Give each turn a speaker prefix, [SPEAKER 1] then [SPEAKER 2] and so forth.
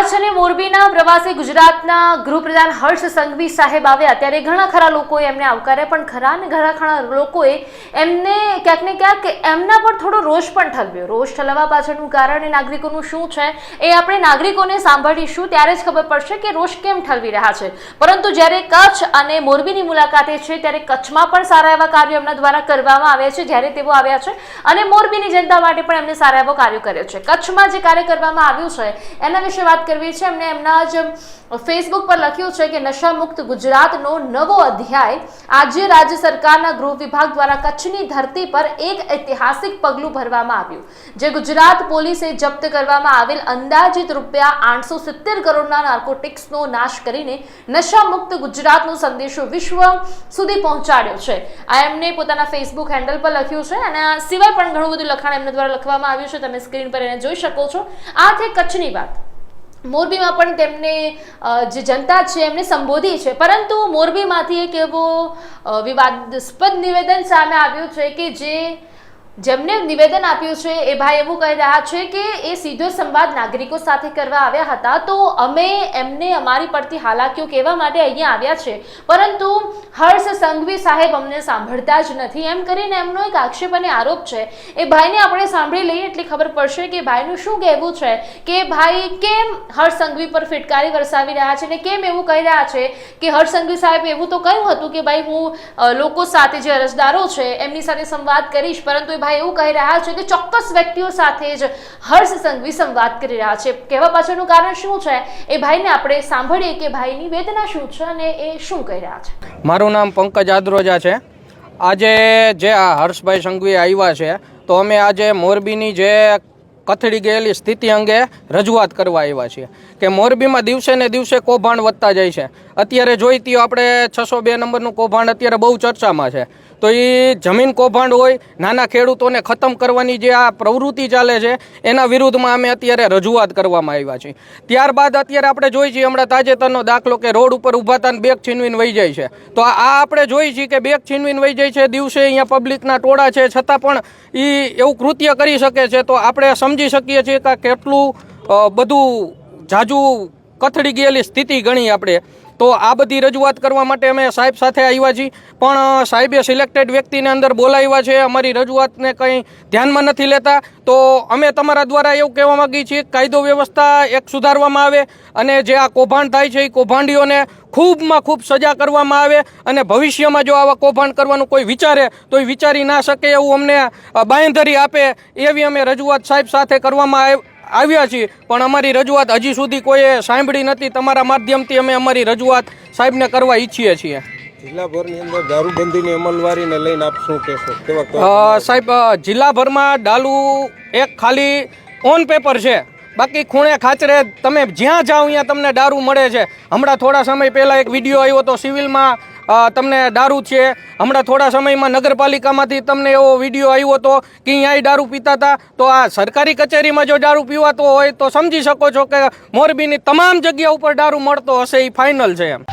[SPEAKER 1] કચ્છ અને મોરબીના પ્રવાસે ગુજરાતના ગૃહપ્રધાન હર્ષ સંઘવી સાહેબ આવ્યા ત્યારે ઘણા ખરા લોકોએ એમને આવકાર્યા, પણ ખરા અને ઘણા ખરા લોકોએ એમને ક્યાંક ને ક્યાંક એમના પર થોડો રોષ પણ ઠલવ્યો. રોષ ઠલવવા પાછળનું કારણ એ નાગરિકોનું શું છે એ આપણે નાગરિકોને સાંભળીશું. ત્યારે જ ખબર પડશે કે રોષ કેમ ઠલવી રહ્યા છે. પરંતુ જ્યારે કચ્છ અને મોરબીની મુલાકાતે છે, ત્યારે કચ્છમાં પણ સારા એવા કાર્યો એમના દ્વારા કરવામાં આવ્યા છે, જ્યારે તેઓ આવ્યા છે અને મોરબીની જનતા માટે પણ એમને સારા એવા કાર્યો કર્યો છે. કચ્છમાં જે કાર્ય કરવામાં આવ્યું છે, એના વિશે વાત કરવી છે. એમને એમના જ ફેસબુક પર લખ્યું છે કે નશા મુક્ત ગુજરાતનો નવો અધ્યાય આજે રાજ્ય સરકારના ગૃહ વિભાગ દ્વારા કચ્છની ધરતી પર એક ઐતિહાસિક પગલું ભરવામાં આવ્યું. જે ગુજરાત પોલીસે જપ્ત કરવામાં આવેલ અંદાજિત રૂપિયા આઠસો સિત્તેર કરોડના નાર્કોટિક્સનો નાશ કરીને નશા મુક્ત ગુજરાતનો સંદેશો વિશ્વ સુધી પહોંચાડ્યો છે. આ એમને પોતાના ફેસબુક હેન્ડલ પર લખ્યું છે અને સિવાય પણ ઘણું બધું લખાણ એમના દ્વારા લખવામાં આવ્યું છે. તમે સ્ક્રીન પર એને જોઈ શકો છો. આ છે કચ્છની વાત. મોરબીમાં પણ તેમને જે જનતા છે એમને સંબોધી છે. પરંતુ મોરબીમાંથી એક એવો વિવાદસ્પદ નિવેદન સામે આવ્યું છે કે જે જેમને નિવેદન આપ્યું છે, એ ભાઈ એવું કહી રહ્યા છે કે એ સીધો સંવાદ નાગરિકો સાથે કરવા આવ્યા હતા. તો અમે એમને અમારી પડતી હાલાકીઓ કહેવા માટે અહીંયા આવ્યા છે. પરંતુ હર્ષ સંઘવી સાહેબ અમને સાંભળતા જ નથી. એમ કરીને એમનો એક આક્ષેપ અને આરોપ છે. એ ભાઈને આપણે સાંભળી લઈએ એટલે ખબર પડશે કે ભાઈનું શું કહેવું છે કે ભાઈ કેમ હર્ષ સંઘવી પર ફિટકારી વરસાવી રહ્યા છે અને કેમ એવું કહી રહ્યા છે કે હર્ષ સંઘવી સાહેબ એવું તો કહ્યું હતું કે ભાઈ હું લોકો સાથે જે અરજદારો છે એમની સાથે સંવાદ કરીશ, પરંતુ ભાઈ એવું કહી રહ્યા છે કે ચોક્કસ વ્યક્તિઓ સાથે જ હર્ષ સંઘવી સંવાદ કરી રહ્યા છે. કહેવા પાછળનું કારણ શું છે? એ ભાઈને આપણે સાંભળીએ કે ભાઈની વેદના શું છે અને એ શું કહી રહ્યા છે.
[SPEAKER 2] મારું નામ પંકજ આદરોજા છે. આજે જે આ હર્ષભાઈ સંઘવી આવ્યા છે, તો અમે આજે મોરબીની જે કથળી ગયેલી સ્થિતિ અંગે રજૂઆત કરવા આવ્યા છીએ કે મોરબીમાં દિવસે ને દિવસે કૌભાંડ વધતા જાય છે. અત્યારે જોઈતી આપણે છસો બે નંબરનું કૌભાંડ અત્યારે બહુ ચર્ચામાં છે. તો એ જમીન કૌભાંડ હોય, નાના ખેડૂતોને ખતમ કરવાની જે આ પ્રવૃત્તિ ચાલે છે, એના વિરુદ્ધમાં અમે અત્યારે રજૂઆત કરવામાં આવ્યા છીએ. ત્યારબાદ અત્યારે આપણે જોઈ છીએ, હમણાં તાજેતરનો દાખલો કે રોડ ઉપર ઊભા તાન બેગ છીનવીને વહી જાય છે. તો આ આપણે જોઈ છીએ કે બેગ છીનવીને વહી જાય છે, દિવસે અહીંયા પબ્લિકના ટોળા છે, છતાં પણ એ એવું કૃત્ય કરી શકે છે. તો આપણે સમજી શકીએ છીએ કે કેટલું બધું જાજુ કથળી ગયેલી સ્થિતિ ગણી આપણે. તો આ બધી રજૂઆત કરવા માટે અમે સાહેબ સાથે આવ્યા છીએ. પણ સાહેબે સિલેક્ટેડ વ્યક્તિને અંદર બોલાવ્યા છે. અમારી રજૂઆતને કંઈ ધ્યાનમાં નથી લેતા. તો અમે તમારા દ્વારા એવું કહેવા માંગીએ છીએ, કાયદો વ્યવસ્થા એક સુધારવામાં આવે અને જે આ કૌભાંડ થાય છે, એ કૌભાંડીઓને ખૂબમાં ખૂબ સજા કરવામાં આવે અને ભવિષ્યમાં જો આવા કૌભાંડ કરવાનું કોઈ વિચારે, તો એ વિચારી ના શકે એવું અમને બાંયધરી આપે એવી અમે રજૂઆત સાહેબ સાથે કરવામાં આવ્યા છીએ. પણ અમારી રજૂઆત હજી સુધી કોઈએ સાંભળી નથી. તમારા માધ્યમથી અમે અમારી રજૂઆત સાહેબને કરવા ઈચ્છીએ છીએ.
[SPEAKER 3] જિલ્લાભરની અંદર દારૂબંધીની અમલવારીને લઈને આપ શું કહેશો?
[SPEAKER 2] સાહેબ જિલ્લાભરમાં ડાલુ એક ખાલી ઓન પેપર છે. બાકી ખૂણે ખાચરે તમે જ્યાં જાઓ ત્યાં તમને દારૂ મળે છે. હમણાં થોડા સમય પહેલાં એક વીડિયો આવ્યો તો સિવિલમાં તમને દારૂ છે. હમણાં થોડા સમયમાં નગરપાલિકામાંથી તમને એવો વીડિયો આવ્યો હતો કે અહીંયાય દારૂ પીતા હતા. તો આ સરકારી કચેરીમાં જો દારૂ પીવાતો હોય તો સમજી શકો છો કે મોરબીની તમામ જગ્યા ઉપર દારૂ મળતો હશે, એ ફાઇનલ છે એમ.